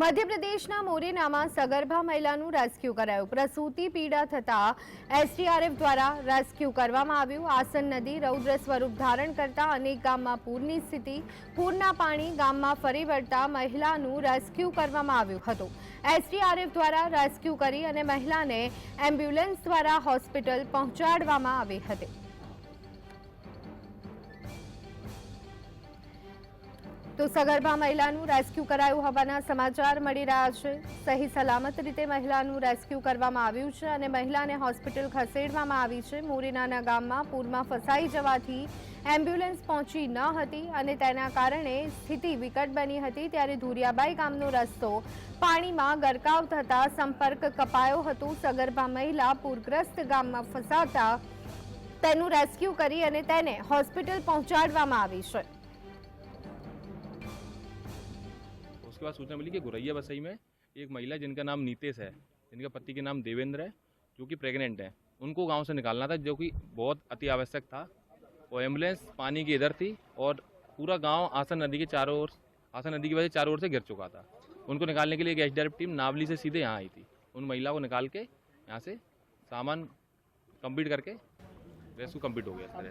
મધ્યપ્રદેશના મોરેનામાં સગર્ભા મહિલાનું રેસ્ક્યુ કરાયું. પ્રસૂતિ પીડા થતા એસડીઆરએફ દ્વારા રેસ્ક્યુ કરવામાં આવ્યું. આસન નદી રૌદ્ર સ્વરૂપ ધારણ કરતા અનેક ગામમાં પૂરની સ્થિતિ, પૂરના પાણી ગામમાં ફરી વળતા મહિલાનું રેસ્ક્યુ કરવામાં આવ્યું હતું. એસડીઆરએફ દ્વારા રેસ્ક્યુ કરી અને મહિલાને એમ્બ્યુલન્સ દ્વારા હોસ્પિટલ પહોંચાડવામાં આવી હતી. તો સગર્ભા મહિલાનું રેસ્ક્યુ કરાયું હોવાના સમાચાર મળી રહ્યા છે. સહી સલામત રીતે મહિલાનું રેસ્ક્યુ કરવામાં આવ્યું છે અને મહિલાને હોસ્પિટલ ખસેડવામાં આવી છે. મોરેનાના ગામમાં પૂરમાં ફસાઈ જવાથી એમ્બ્યુલન્સ પહોંચી ન હતી અને તેના કારણે સ્થિતિ વિકટ બની હતી. ત્યારે ધુરિયાબાઈ ગામનો રસ્તો પાણીમાં ગરકાવ થતા સંપર્ક કપાયો હતો. સગર્ભા મહિલા પૂરગ્રસ્ત ગામમાં ફસાતા તેનું રેસ્ક્યુ કરી અને તેને હોસ્પિટલ પહોંચાડવામાં આવી છે. उसके बाद सूचना मिली कि गुरैया बसई में एक महिला जिनका नाम नीतेश है, जिनका पति के नाम देवेंद्र है, जो कि प्रेग्नेंट है। उनको गाँव से निकालना था, जो कि बहुत अति आवश्यक था। और एंबुलेंस पानी की इधर थी और पूरा गाँव आसन नदी के चारों ओर, आसन नदी की वजह से चारों ओर से गिर चुका था। उनको निकालने के लिए एक एच टीम नावली से सीधे यहाँ आई थी। उन महिला को निकाल के यहाँ से सामान कंप्लीट करके रेस्क्यू कंप्लीट हो गया।